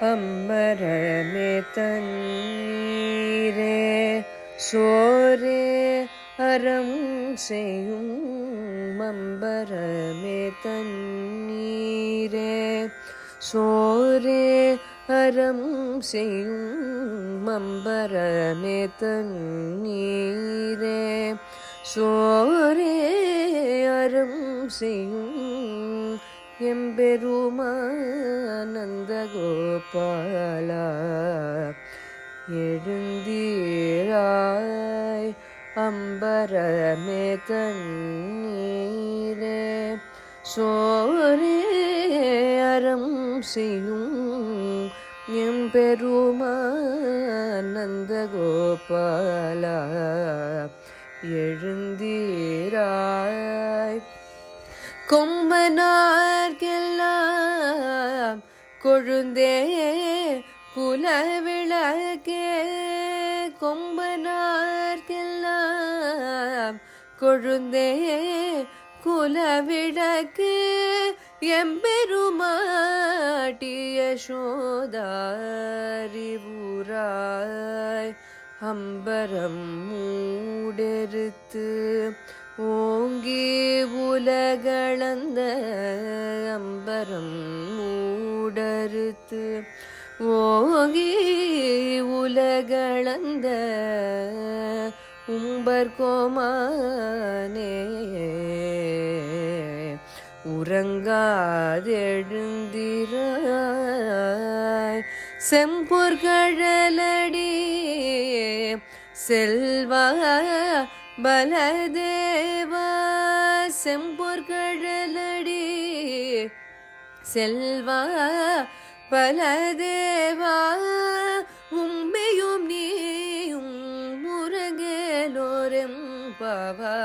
அம்பரமே தண்ணீரே சோரே அறம் செய்யும் அம்பரமே தண்ணீரே சோரே அறம் செய்யும் அம்பரமே தண்ணீரே சோரே அறம் செய்யும் எம்பெருமானந்த கோபாலா எழுந்தீராய் அம்பரமே தண்ணீரே. சோரே அறம் செய்யும் எம் பெருமானந்த கோபாலா எழுந்தீராய். கொம்பனார்கெல்லாம் கொழுந்தே குலவிளக்கே கொம்பனார்க்கெல்லாம் கொழுந்தே குலவிளக்கு எம்பெருமாட்டிய சோதாரிபுராய் அம்பரம் மூடெருத்து ஓங்கி உலகளந்த அம்பரம் மூடறுத்து ஓங்கி உலகளந்த உம்பர் கோமானே உறங்காதெழுந்திராய். செம்பொற்கழலடி செல்வா பலதேவா செம்பொற்கழலடி செல்வா பலதேவா உம்மையும் நீயும் முருகேலோரெம் பவா